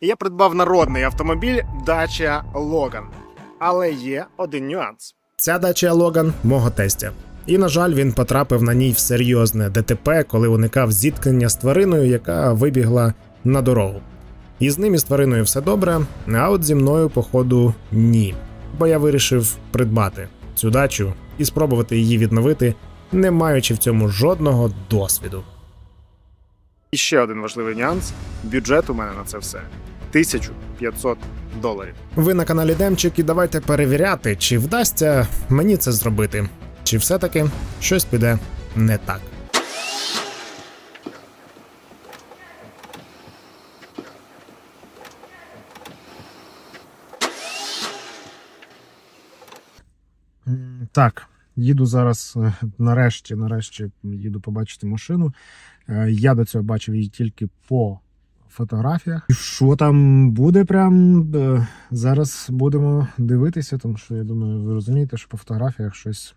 Я придбав народний автомобіль Dacia Logan. Але є один нюанс. Ця дача Логан мого тестя. І, на жаль, він потрапив на ній в серйозне ДТП, коли уникав зіткнення з твариною, яка вибігла на дорогу. І з ним і з твариною все добре, а от зі мною, походу, ні. Бо я вирішив придбати цю дачу і спробувати її відновити, не маючи в цьому жодного досвіду. І ще один важливий нюанс: бюджет у мене на це все 1500 доларів. Ви на каналі Демчик і давайте перевіряти, чи вдасться мені це зробити, чи все-таки щось піде не так. Так, їду зараз е, нарешті, нарешті їду побачити машину. Е, Я до цього бачив її тільки по фотографіях. Що там буде, прям е, зараз будемо дивитися, тому що я думаю, ви розумієте, що по фотографіях щось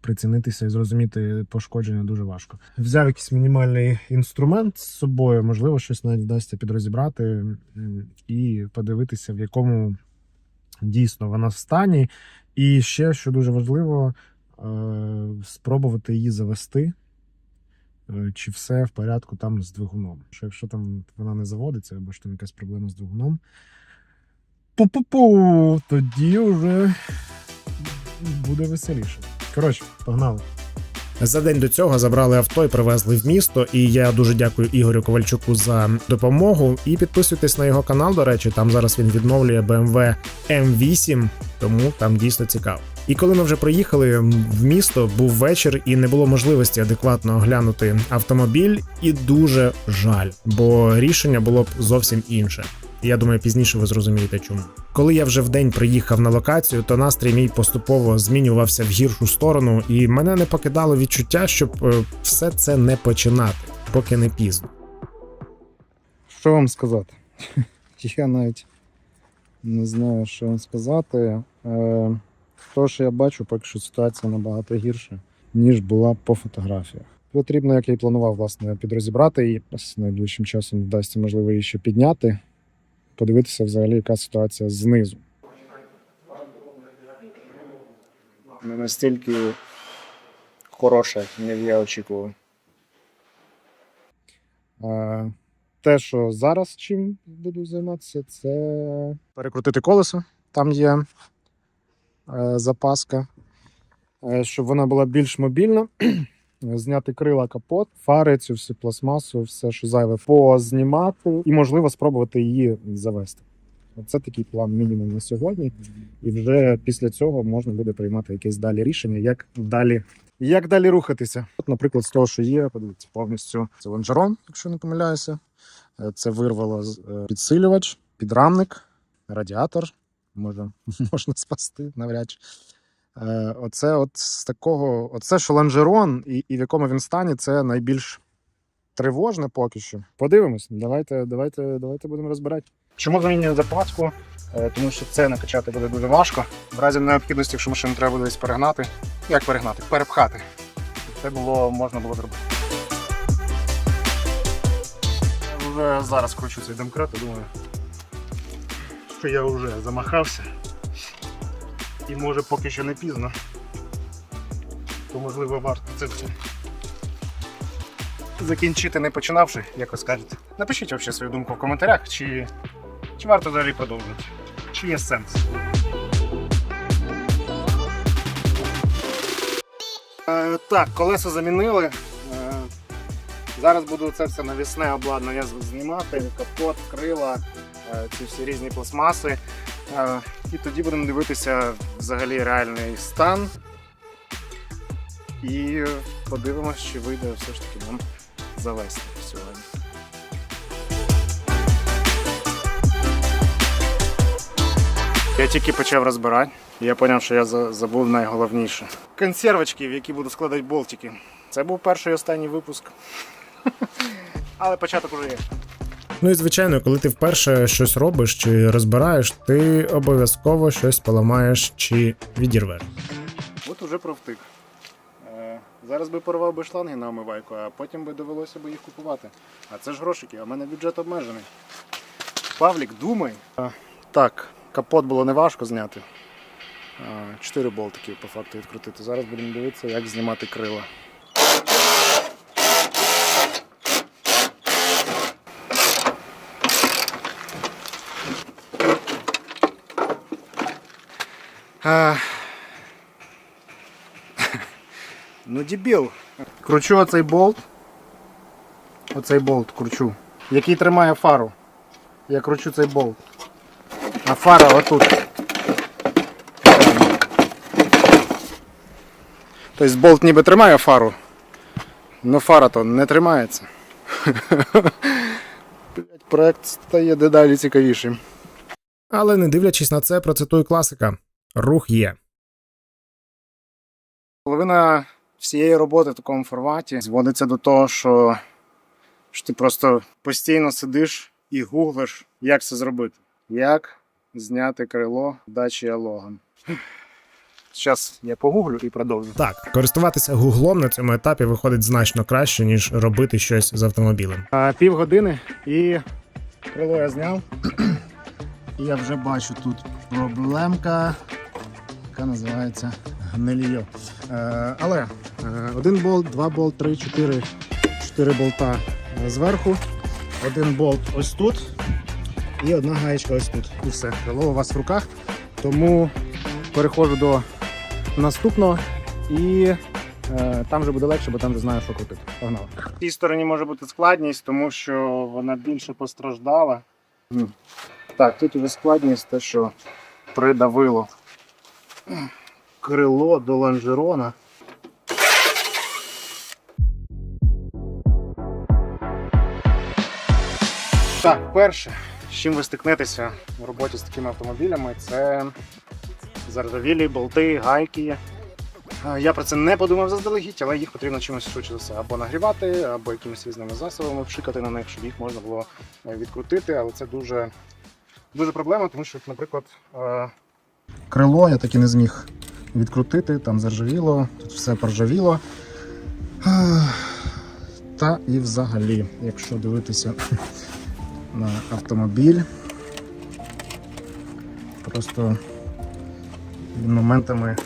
прицінитися і зрозуміти пошкодження дуже важко. Взяв якийсь мінімальний інструмент з собою, можливо, щось навіть вдасться підрозібрати і подивитися, в якому дійсно вона в стані. І ще, що дуже важливо, е, спробувати її завести е, чи все в порядку там з двигуном. Що якщо там вона не заводиться, або ж там якась проблема з двигуном, пу-пу-пу, тоді вже буде веселіше. Коротше, погнали. За день до цього забрали авто і привезли в місто. І я дуже дякую Ігорю Ковальчуку за допомогу. І підписуйтесь на його канал. До речі, там зараз він відновлює BMW M8, тому там дійсно цікаво. І коли ми вже приїхали в місто, був вечір і не було можливості адекватно оглянути автомобіль, і дуже жаль, бо рішення було б зовсім інше. Я думаю, пізніше ви зрозумієте, чому. Коли я вже в день приїхав на локацію, то настрій мій поступово змінювався в гіршу сторону, і мене не покидало відчуття, щоб е, все це не починати, поки не пізно. Що вам сказати? Я навіть не знаю, що вам сказати. Е, То, що я бачу, поки що ситуація набагато гірша, ніж була по фотографіях. Потрібно, як я і планував, власне, підрозібрати її. Ось Найближчим часом вдасться, можливо, її ще підняти, подивитися взагалі, яка ситуація знизу. Не настільки хороше, як я очікував. Е, Те, що зараз чим буду займатися, це перекрутити колесо. Там є запаска, е, щоб вона була більш мобільна. Зняти крила капот, фари, цю всю пластмасу, все, що зайве, познімати і, можливо, спробувати її завести. Це такий план мінімум на сьогодні. І вже після цього можна буде приймати якесь далі рішення, як далі як далі рухатися? От, наприклад, з того, що є, подивіться, повністю це лонжерон, якщо не помиляюся. Е, Це вирвало е, підсилювач, підрамник, радіатор. Може, можна спасти навряд чи. Е, Оце от з такого, оце що лонжерон, і, і в якому він стані, це найбільш тривожне поки що. Подивимось. Давайте, давайте, давайте будемо розбирати. Чому замінюю запаску? Е, Тому що це накачати буде дуже важко. В разі необхідності, якщо машину треба буде десь перегнати, як перегнати? Перепхати. Це було можна було зробити. Вже зараз кручу цей домкрат і думаю, що я вже замахався. І може поки що не пізно. То можливо варто це все закінчити не починавши, як ви скажете. Напишіть взагалі свою думку в коментарях, чи, чи варто далі продовжувати. Чи є сенс. Е, так, колеса замінили. Е, зараз буду це все навісне обладнання знімати, капот, крила, ці всі різні пластмаси. Е, і тоді будемо дивитися взагалі реальний стан. І подивимось, чи вийде все ж таки нам завести сьогодні. Я тільки почав розбирати. Я зрозумів, що я забув найголовніше. Консервочки, в які буду складати болтики. Це був перший і останній випуск. Але початок уже є. Ну і звичайно, коли ти вперше щось робиш чи розбираєш, ти обов'язково щось поламаєш чи відірвеш. От уже провтик. Е, Зараз би порвав би шланги на омивайку, а потім би довелося би їх купувати. А це ж грошики, а в мене бюджет обмежений. Павлік, думай. Так, капот було неважко зняти. Чотири болтики по факту відкрутити. Зараз будемо дивитися, як знімати крила. А... Ну, дебіл. Кручу оцей болт. Оцей болт кручу. Який тримає фару. Я кручу цей болт. А фара отут. Тобто болт ніби тримає фару. але фара то не тримається. Блять, проект стає дедалі цікавішим. Але не дивлячись на це, процитую класика: рух є. Половина всієї роботи в такому форматі зводиться до того, що, що ти просто постійно сидиш і гуглиш, як це зробити. Як зняти крило дачі Алоган. Зараз я погуглю і продовжу. Так, користуватися гуглом на цьому етапі виходить значно краще, ніж робити щось з автомобілем. А, півгодини і крило я зняв. І я вже бачу тут проблемка, яка називається гнильйо. Е, але е, один болт, два болт, три, чотири, чотири болта зверху, один болт ось тут і одна гаєчка ось тут. І все. Крило у вас в руках. Тому переходжу до наступного і Е, Там вже буде легше, бо там вже знаю, що крутити. Погнали. В цій стороні може бути складність, тому що вона більше постраждала. Так, тут уже складність те, що придавило крило до лонжерона. Так, перше, з чим ви стикнетеся в роботі з такими автомобілями, це заржавілі болти, гайки. Е, Я про це не подумав заздалегідь, але їх потрібно чимось швидше за все або нагрівати, або якимись різними засобами вшикати на них, щоб їх можна було е, відкрутити. Але це дуже, дуже проблема, тому що, наприклад, е, крило я таки не зміг відкрутити, там заржавіло, тут все поржавіло. Та і взагалі, якщо дивитися на автомобіль, просто він моментами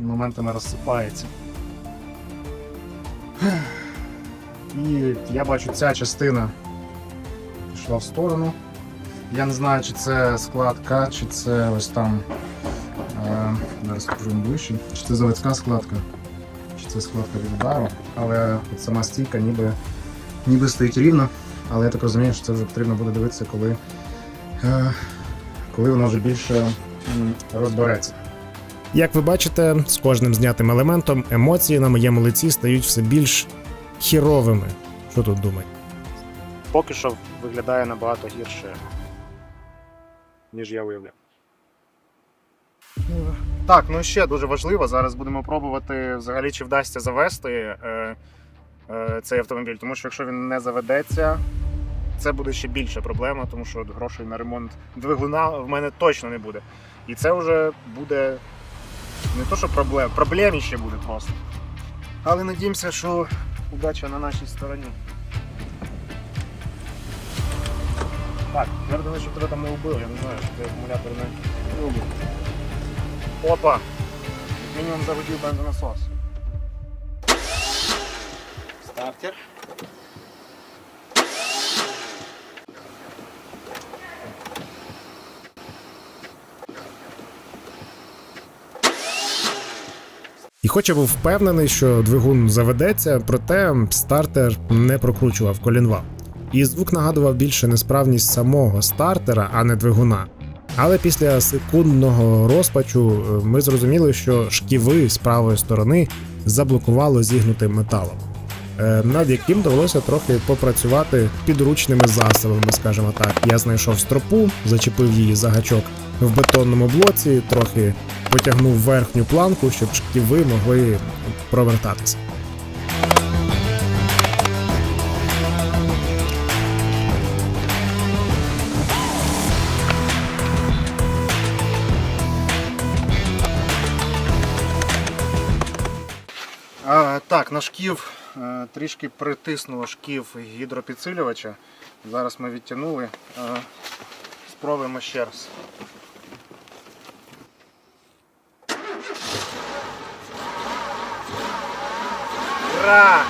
моментами розсипається. І я бачу, ця частина пішла в сторону. Я не знаю, чи це складка, чи це ось там. Е, зараз вам ближче. Чи це заводська складка, чи це складка від удару. Але от сама стійка ніби, ніби стоїть рівно. Але я так розумію, що це вже потрібно буде дивитися, коли, е, коли вона вже більше розбереться. Як ви бачите, з кожним знятим елементом емоції на моєму лиці стають все більш хіровими. Що тут думати? поки що виглядає набагато гірше, ніж я уявляв. Так, ну ще дуже важливо. Зараз будемо пробувати взагалі, чи вдасться завести е, е, цей автомобіль, тому що якщо він не заведеться, це буде ще більша проблема, тому що грошей на ремонт двигуна в мене точно не буде. І це вже буде не то, що проблем, проблеміще буде просто. Але надіємося, що удача на нашій стороні. Так, я думаю, щоб тебе там не вбив, я не знаю, що ти акумулятор не вбив. Опа! Як мінімум загудів бензонасос. Стартер. І хоч я був впевнений, що двигун заведеться, проте стартер не прокручував колінвал. І звук нагадував більше несправність самого стартера, а не двигуна. Але після секундного розпачу е, ми зрозуміли, що шківи з правої сторони заблокувало зігнутим металом, е, над яким довелося трохи попрацювати підручними засобами, скажімо так. Я знайшов стропу, зачепив її за гачок в бетонному блоці, трохи потягнув верхню планку, щоб шківи могли провертатися. Так, на шків е, трішки притиснуло шків гідропідсилювача. Зараз ми відтягнули. Е, Спробуємо ще раз. Ура!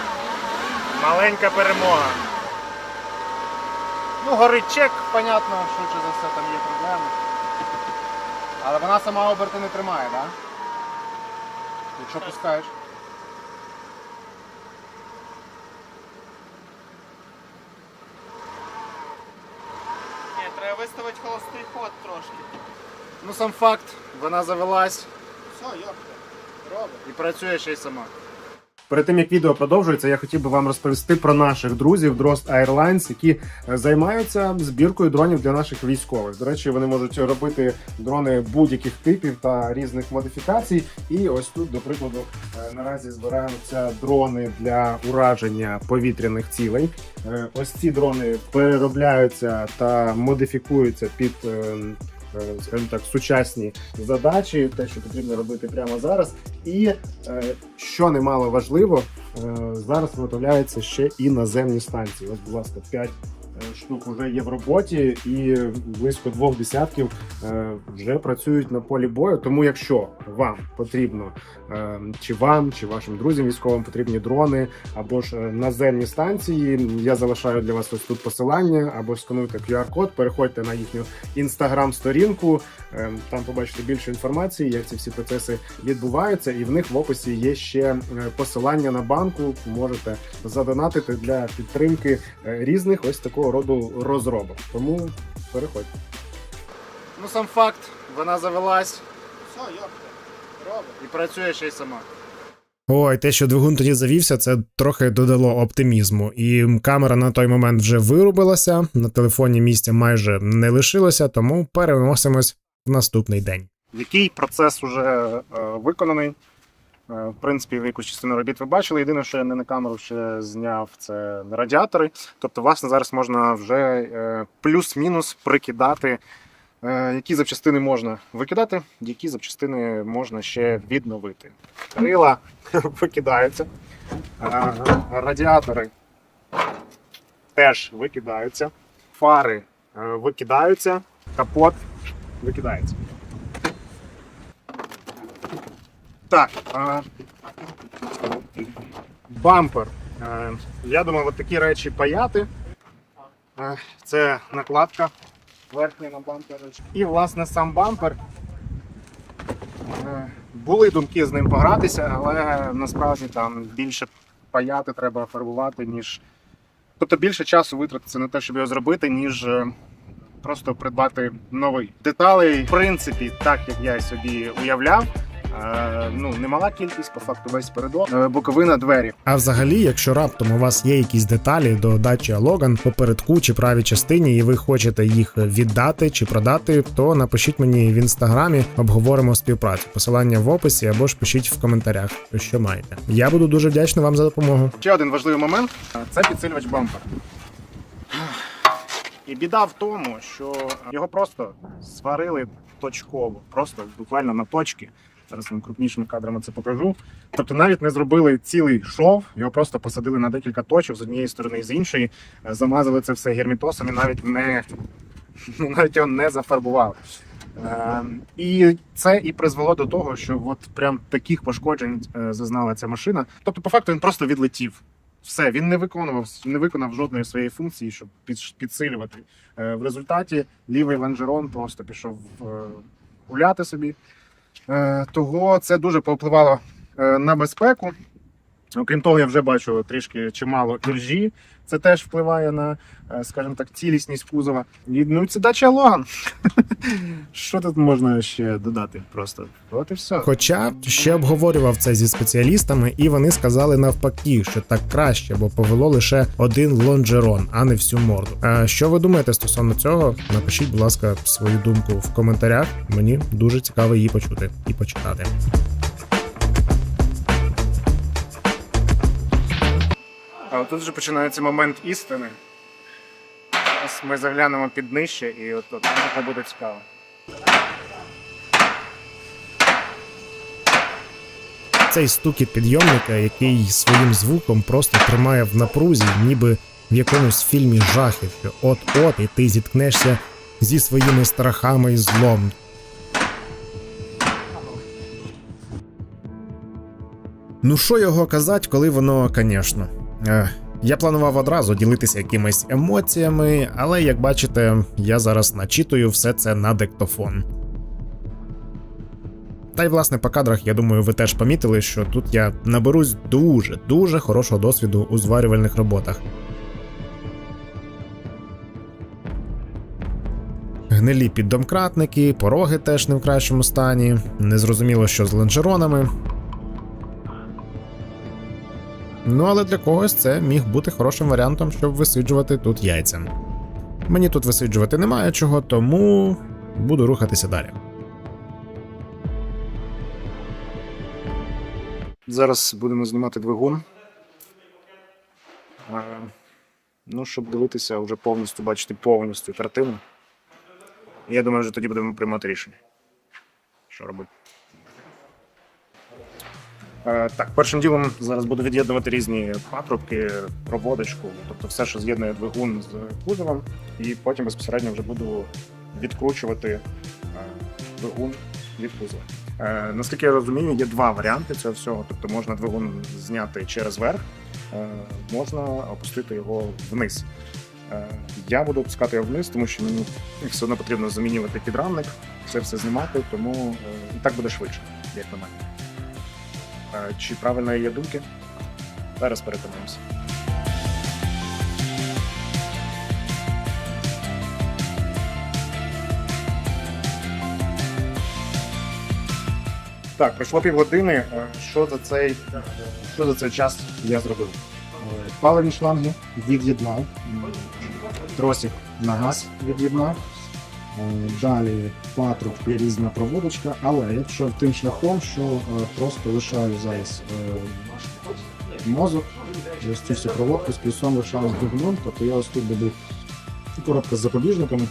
Маленька перемога. Ну, горить чек, понятно, швидше за все там є проблеми. Але вона сама оберти не тримає, так? Да? Якщо пускаєш. Ні, треба виставити холостий ход трошки. Ну сам факт, вона завелась Все, йопте, робить. і працює ще й сама. Перед тим як відео продовжується, я хотів би вам розповісти про наших друзів Дрозд Airlines, які е, займаються збіркою дронів для наших військових. До речі, вони можуть робити дрони будь-яких типів та різних модифікацій. І ось тут, до прикладу, е, наразі збираються дрони для ураження повітряних цілей. Е, Ось ці дрони переробляються та модифікуються під. Е, Скажімо так, сучасні задачі, те, що потрібно робити прямо зараз, і е, що немало важливо, е, зараз виготовляються ще і наземні станції. Ось, будь ласка, 5 штук вже є в роботі, і близько двох десятків е, вже працюють на полі бою. Тому, якщо вам потрібно, е, чи вам, чи вашим друзям військовим потрібні дрони або ж е, наземні станції, я залишаю для вас ось тут посилання, або скануйте QR-код, переходьте на їхню інстаграм-сторінку. е, Там побачите більше інформації, як ці всі процеси відбуваються, і в них в описі є ще е, посилання на банку. Можете задонатити для підтримки е, різних ось такого роду розробок. Тому переходьте. Ну сам факт, вона завелась Все, йопте, робить. і працює ще й сама. Ой, те, що двигун тоді завівся, це трохи додало оптимізму. І камера на той момент вже вирубилася. На телефоні місця майже не лишилося, тому переносимось в наступний день. Який процес вже е, виконаний. Е, в принципі, якусь частину робіт ви бачили. Єдине, що я не на камеру ще зняв, це радіатори. Тобто, власне, зараз можна вже е, плюс-мінус прикидати, е, які запчастини можна викидати, які запчастини можна ще відновити. Крила викидаються, е, радіатори теж викидаються, фари викидаються, капот викидається. Так. Бампер. Е, я думаю, от такі речі паяти. Е, це накладка верхня на бампер. І, власне, сам бампер. Е, були думки з ним погратися, але насправді там більше паяти треба фарбувати, ніж. Тобто більше часу витратиться на те, щоб його зробити, ніж просто придбати новий. Деталей, в принципі, так як я собі уявляв. Е, ну, немала кількість, по факту весь передок. Е, Боковина двері. А взагалі, якщо раптом у вас є якісь деталі до дачі Логан по передку чи правій частині, і ви хочете їх віддати чи продати, то напишіть мені в інстаграмі, обговоримо співпрацю. Посилання в описі або ж пишіть в коментарях, що маєте. Я буду дуже вдячний вам за допомогу. Ще один важливий момент це підсилювач бампер. І біда в тому, що його просто сварили точково, просто буквально на точки. Зараз вам крупнішими кадрами це покажу. Тобто навіть не зробили цілий шов, його просто посадили на декілька точок з однієї сторони і з іншої, е, замазали це все гермітосом і навіть не ну, навіть його не зафарбували. Е, і це і призвело до того, що от прям таких пошкоджень е, зазнала ця машина. Тобто, по факту, він просто відлетів. Все, він не виконував, не виконав жодної своєї функції, щоб під, підсилювати. Е, в результаті лівий лонжерон просто пішов гуляти собі. Е, того це дуже повпливало е, на безпеку. Окрім того, я вже бачу трішки чимало іржі. Це теж впливає на, е, скажімо так, цілісність кузова. І, ну, це дача Логан. Що тут можна ще додати? Просто от і все. Хоча ще обговорював це зі спеціалістами, і вони сказали навпаки, що так краще, бо повело лише один лонжерон, а не всю морду. А що ви думаєте стосовно цього? Напишіть, будь ласка, свою думку в коментарях. Мені дуже цікаво її почути і почитати. А тут вже починається момент істини. Зараз ми заглянемо під нижче і от тут це буде цікаво. Цей стукіт підйомника, який своїм звуком просто тримає в напрузі, ніби в якомусь фільмі жахів, що от-от і ти зіткнешся зі своїми страхами і злом. Ну що його казать, коли воно, звісно. Е, я планував одразу ділитися якимись емоціями, але як бачите, я зараз начитую все це на диктофон. Та й власне по кадрах, я думаю, ви теж помітили, що тут я наберусь дуже дуже хорошого досвіду у зварювальних роботах. Гнилі піддомкратники, пороги теж не в кращому стані, незрозуміло, що з лонжеронами. Ну, але для когось це міг бути хорошим варіантом, щоб висиджувати тут яйця. Мені тут висиджувати немає чого, тому буду рухатися далі. Зараз будемо знімати двигун. Е, Ну, щоб дивитися вже повністю, бачити повністю картину. Я думаю, вже тоді будемо приймати рішення. Що робити? Е, Так, першим ділом зараз буду від'єднувати різні патрубки, проводочку, тобто все, що з'єднує двигун з кузовом, і потім безпосередньо вже буду відкручувати е, двигун від кузова. Е, наскільки я розумію, є два варіанти цього всього. Тобто можна двигун зняти через верх, можна опустити його вниз. Я буду опускати його вниз, тому що мені все одно потрібно замінювати підрамник, це все знімати, тому і так буде швидше, як на мене. Е, чи правильно є думки? Зараз переконаємося. Так, пройшло півгодини. Е, Що за цей, що за цей час я зробив? Е, Паливні шланги від'єднав, тросик на газ від'єднав. Далі патрубки, різна проводочка, але якщо тим шляхом, що е, просто лишаю зараз е, мозок, цю проводку з плюсом лишаю з двигуном, тобто я ось тут де був коробка з запобіжниками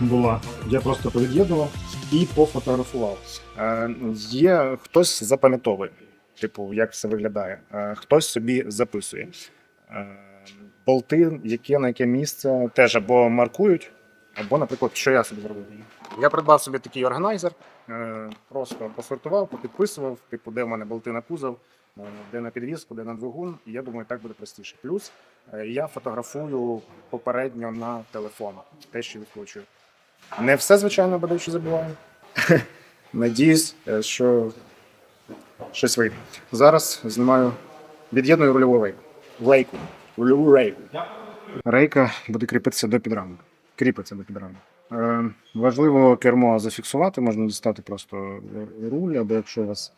була, я просто повід'єднував і пофотографував. Е, є хтось запам'ятовує, типу, як все виглядає, хтось собі записує. Болти, яке на яке місце, теж або маркують, або, наприклад, що я собі зробив. Я придбав собі такий органайзер, е, просто посортував, попідписував, типу, де в мене болти на кузов, е, де на підвіску, де на двигун. І я думаю, так буде простіше. Плюс е, я фотографую попередньо на телефон, те, що відкручую. Не все, звичайно, бодай що забуваю. Надіюсь, що щось вийде. Зараз знімаю, від'єдную рульову рейку. Лейку. Рульову рейку. Рейка буде кріпитися до підрамника. Кріпиться до підрамника. Е, важливо кермо зафіксувати, можна дістати просто руль, або якщо у вас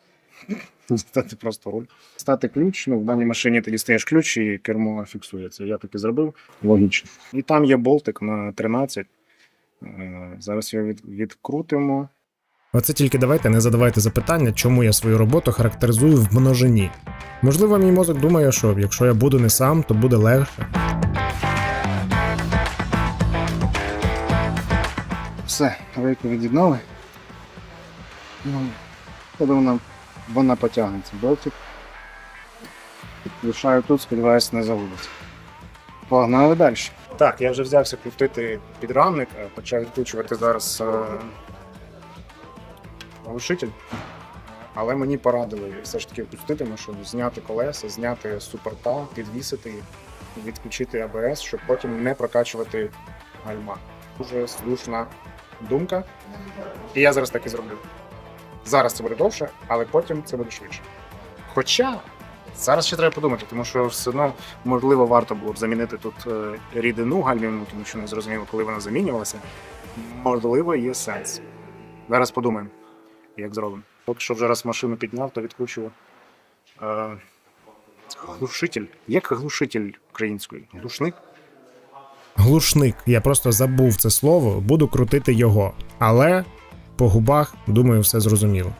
дістати просто руль. Стати ключ. Ну, в даній машині ти дістаєш ключ і кермо фіксується. Я так і зробив. Логічно. І там є болтик на 13. Е, Зараз його від, відкрутимо. Оце тільки давайте не задавайте запитання, чому я свою роботу характеризую в множині. Можливо, мій мозок думає, що якщо я буду не сам, то буде легше. Все, рейку від'єднали. Вона, вона потягнеться. Болтик. Лишаю тут, сподіваюся, не загубиться. Погнали далі. Так, я вже взявся крутити підрамник, е, почав відкручувати зараз е, глушитель. Але мені порадили все ж таки впустити машину, зняти колеса, зняти супорта, підвісити, відключити АБС, щоб потім не прокачувати гальма. Дуже слушна думка. І я зараз так і зроблю. Зараз це буде довше, але потім це буде швидше. Хоча зараз ще треба подумати, тому що все одно можливо варто було б замінити тут е, рідину гальмівну, тому що не зрозуміло, коли вона замінювалася. Можливо, є сенс. Зараз подумаємо, як зробимо. Поки що вже раз машину підняв, то відкручую. Е, глушитель. Як глушитель українською? Глушник? Глушник, я просто забув це слово, буду крутити його. Але по губах, думаю, все зрозуміло.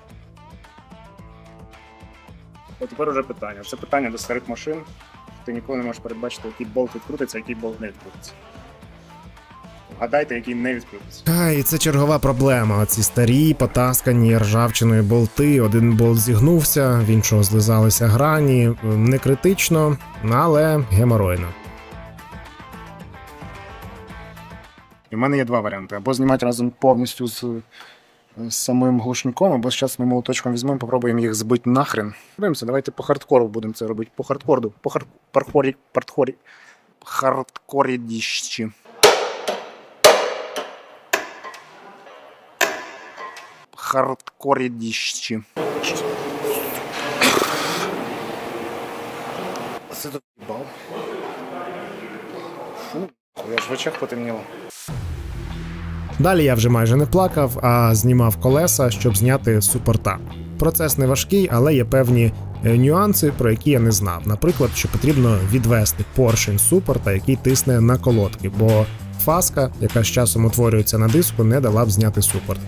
От тепер уже питання. Це питання до старих машин. Ти ніколи не можеш передбачити, який болт відкрутиться, який болт не відкрутиться. а дайте, який не відкрутиться. Та і це чергова проблема. Ці старі, потаскані ржавчиною болти. Один болт зігнувся, в іншого злизалися грані. Не критично, але геморойно. І в мене є два варіанти: або знімати разом повністю з, з самим глушником, або зараз ми молоточком візьмемо, попробуємо їх збити нахрен. Дивимося, давайте по хардкору будемо це робити. По хардкорду, по хар... пархорі, пархорі, хардкорі діщі. Хардкорі діщі. Це тут бал. Фу, я ж в очах потемніло. Далі я вже майже не плакав, а знімав колеса, щоб зняти супорта. Процес не важкий, але є певні е, нюанси, про які я не знав. Наприклад, що потрібно відвести поршень супорта, який тисне на колодки, бо фаска, яка з часом утворюється на диску, не дала б зняти супорт.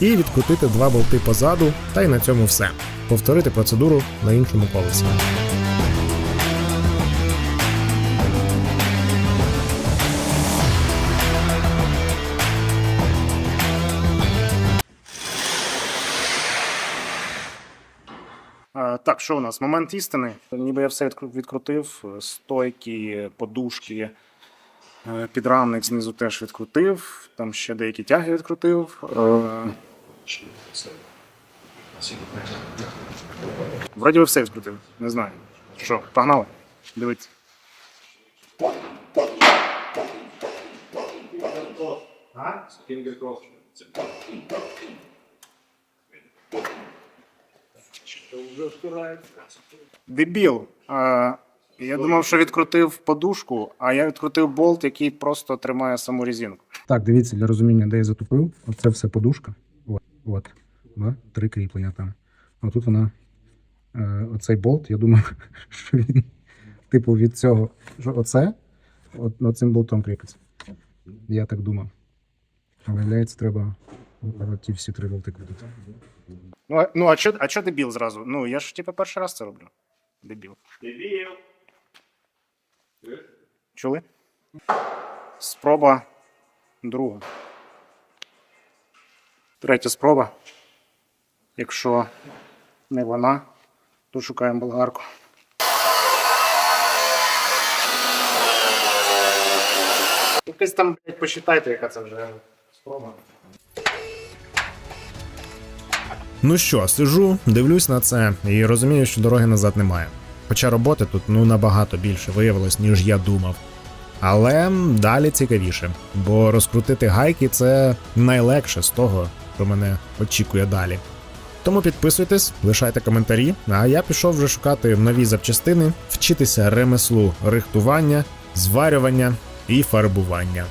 І відкрутити два болти позаду, та й на цьому все. Повторити процедуру на іншому колесі. Так, що у нас? Момент істини. Ніби я все відкрутив. Стойки, подушки, е, підрамник знизу теж відкрутив. Там ще деякі тяги відкрутив. Е, Вроді би все відкрутив. Не знаю. Що, погнали? Дивіться. Дебіл. А, я думав, що відкрутив подушку, а я відкрутив болт, який просто тримає саму резинку. Так, дивіться для розуміння, де я затупив. Оце все подушка. От, от. Да? Три кріплення там. А тут вона. Е, оцей болт, я думаю, що він, типу, від цього. Що оце от, оцим болтом кріпиться. Я так думав. Виявляється, треба ті всі три болти крутити. Ну, а, ну а чо, а чо дебіл зразу? Ну, я ж типу перший раз це роблю. Дебіл. Дебіл. Чули? Спроба друга. Третя спроба. Якщо не вона, то шукаємо болгарку. Якось там, блядь, посчитайте, яка це вже спроба. Ну що, сижу, дивлюсь на це і розумію, що дороги назад немає. Хоча роботи тут ну набагато більше виявилось, ніж я думав. Але далі цікавіше, бо розкрутити гайки це найлегше з того, що мене очікує далі. Тому підписуйтесь, лишайте коментарі, а я пішов вже шукати нові запчастини, вчитися ремеслу рихтування, зварювання і фарбування.